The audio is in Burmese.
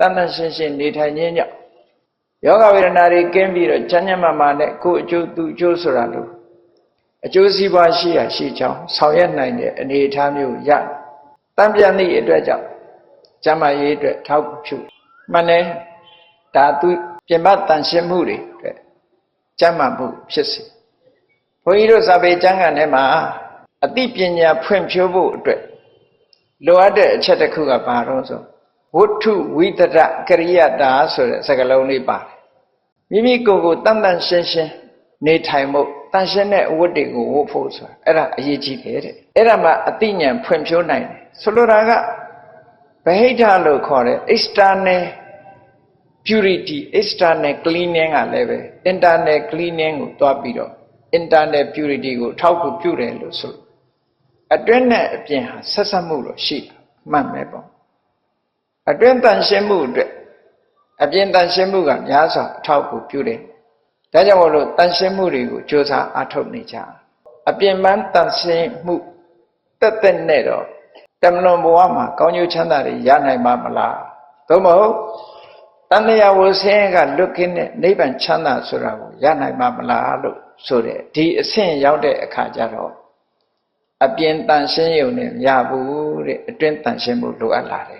တန်တန်ရှင်းရှင်းနေထိုင်ခြင်းကြောင့်ယောဂဝေဒနာတွေကင်းပြီးတော့ချမ်းချမ်းမာမာနဲ့ကိုယ်အကျိုးသူအကျိုးဆိုတာလို့အကျိုးစီးပွားရှိရရှိချောင်းဆောင်ရွက်နိုင်တဲ့အနေအထားမျိုးရတံပြန်သည့်အတွက်ကြောင့်ကျမ်းမာရေးအတွက်ထောက်ပြုမှန်တယ်ဒါသူပြင်ပတန်ရှင်းမှုတွေအတွက်ကျမ်းမာမှုဖြစ်စေဘုန်းကြီးတို့စာပေကျမ်းဂန်ထဲမှာအသိပညာဖွံ့ဖြိုးဖို့အတွက်လိုအပ်တဲ့အချက်တစ်ခုကဘာလို့ဆို ဝဋ္ထုဝိတရကရိယတာဆိုတဲ့စကားလုံးလေးပါတယ်မိမိကိုယ်ကိုတန်တန်ရှင်းရှင်းနေထိုင်ဖို့တန်ရှင်းတဲ့အဝတ်တွေကိုဝတ်ဖို့ဆိုတာအဲ့ဒါအရေးကြီးတယ်တဲ့အဲ့ဒါမှအသိဉာဏ်ဖွံ့ဖြိုးနိုင်တယ်ဆိုလိုတာကဗဟိတလို့ခေါ်တဲ့ external purity external cleaning ကလည်းပဲ internal cleaning ကိုတွားပြီးတော့ internal purity ကိုထောက်ကူပြုတယ်လို့ဆိုလို့အတွင်းနဲ့အပြင်ဟာဆက်ဆက်မှုတော့ရှိတာမှန်ပဲပေါ့ အတွင်းတန်ရှင်းမှုအတွက်အပြင်တန်ရှင်းမှုကများစွာအထောက်အကူပြုတယ်ဒါကြောင့်မို့လို့တန်ရှင်းမှုတွေကိုကြိုးစားအားထုတ်နေကြအပြင်ပန်းတန်ရှင်းမှုတက်တက်နဲ့တော့တမလွန်ဘဝမှာကောင်းကျိုးချမ်းသာတွေရနိုင်မှာမလားသို့မဟုတ်တန်တရားဝဆင်းရဲကလွတ်ကင်းတဲ့နိဗ္ဗာန်ချမ်းသာဆိုတာကိုရနိုင်မှာမလားလို့ဆိုတဲ့ဒီအဆင့်ရောက်တဲ့အခါကျတော့အပြင်တန်ရှင်းရုံနဲ့မရဘူးတဲ့အတွင်းတန်ရှင်းဖို့လိုအပ်လာတယ်